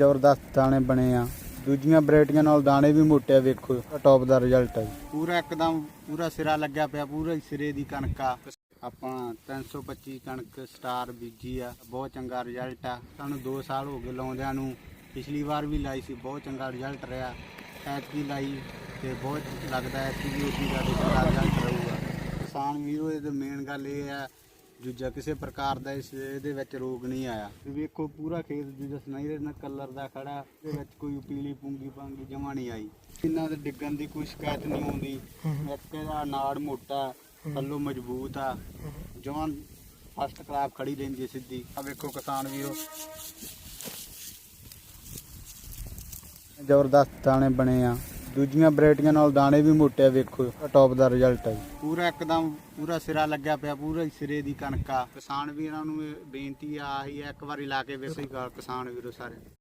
ਜ਼ਬਰਦਸਤ ਦਾਣੇ ਬਣੇ ਆ। ਦੂਜੀਆਂ ਵੈਰਾਈਟੀਆਂ ਨਾਲ ਦਾਣੇ ਵੀ ਮੋਟੇ ਆ, ਵੇਖੋ ਟੌਪ ਦਾ ਰਿਜ਼ਲਟ ਹੈ ਪੂਰਾ ਇੱਕਦਮ, ਪੂਰਾ ਸਿਰਾ ਲੱਗਿਆ ਪਿਆ, ਪੂਰਾ ਹੀ ਸਿਰੇ ਦੀ ਕਣਕ ਆ। ਆਪਾਂ 325 ਕਣਕ ਸਟਾਰ ਬੀਜੀ ਆ, ਬਹੁਤ ਚੰਗਾ ਰਿਜ਼ਲਟ ਆ। ਸਾਨੂੰ 2 ਸਾਲ ਹੋ ਗਏ ਲਾਉਂਦਿਆਂ ਨੂੰ। ਪਿਛਲੀ ਵਾਰ ਵੀ ਲਾਈ ਸੀ, ਬਹੁਤ ਚੰਗਾ ਰਿਜ਼ਲਟ ਰਿਹਾ। ਐਤਕੀ ਲਾਈ ਤੇ ਬਹੁਤ ਲੱਗਦਾ ਹੈ ਕਿ ਵੀ ਉਸੇ ਦਾ ਚੰਗਾ ਰਿਜ਼ਲਟ ਰਹੂਗਾ। ਕਿਸਾਨ ਵੀਰੋ ਇਹ ਮੇਨ ਗੱਲ ਇਹ ਆ ਦੂਜਾ ਕਿਸੇ ਪ੍ਰਕਾਰ ਦਾ ਇਸ ਇਹਦੇ ਵਿੱਚ ਰੋਗ ਨਹੀਂ ਆਇਆ। ਵੇਖੋ ਪੂਰਾ ਖੇਤ ਦੂਜਾ ਸੁਨਾਈ ਨਾ ਕਲਰ ਦਾ ਖੜਾ, ਇਹਦੇ ਵਿੱਚ ਕੋਈ ਪੀਲੀ ਪੁੰਗੀ ਪਾਂਗੀ ਜਮਾ ਨਹੀਂ ਆਈ। ਇਹਨਾਂ ਦੇ ਡਿੱਗਣ ਦੀ ਕੋਈ ਸ਼ਿਕਾਇਤ ਨਹੀਂ ਆਉਂਦੀ। ਇੱਕ ਇਹਦਾ ਨਾੜ ਮੋਟਾ, ਥੱਲੋਂ ਮਜ਼ਬੂਤ ਆ। ਜਵਾਨ ਫਸਟ ਕਲਾਸ ਖੜੀ ਰਹਿੰਦੀ ਸਿੱਧੀ। ਆ ਵੇਖੋ ਕਿਸਾਨ ਵੀਰੋ। ਜ਼ਬਰਦਸਤ ਦਾਣੇ ਬਣੇ ਆ। ਦੂਜੀਆਂ ਵੈਰਾਈਟੀਆਂ ਨਾਲ ਦਾਣੇ ਵੀ ਮੋਟੇ ਆ, ਵੇਖੋ ਟੌਪ ਦਾ ਰਿਜ਼ਲਟ ਹੈ ਪੂਰਾ ਇੱਕਦਮ, ਪੂਰਾ ਸਿਰਾ ਲੱਗਿਆ ਪਿਆ, ਪੂਰਾ ਹੀ ਸਿਰੇ ਦੀ ਕਣਕ ਆ। ਕਿਸਾਨ ਵੀਰਾਂ ਨੂੰ ਇਹ ਬੇਨਤੀ ਆ ਹੀ ਇੱਕ ਵਾਰੀ ਲਾ ਕੇ ਵੇਖੋ ਹੀ ਕਿਸਾਨ ਵੀਰੋ ਸਾਰੇ।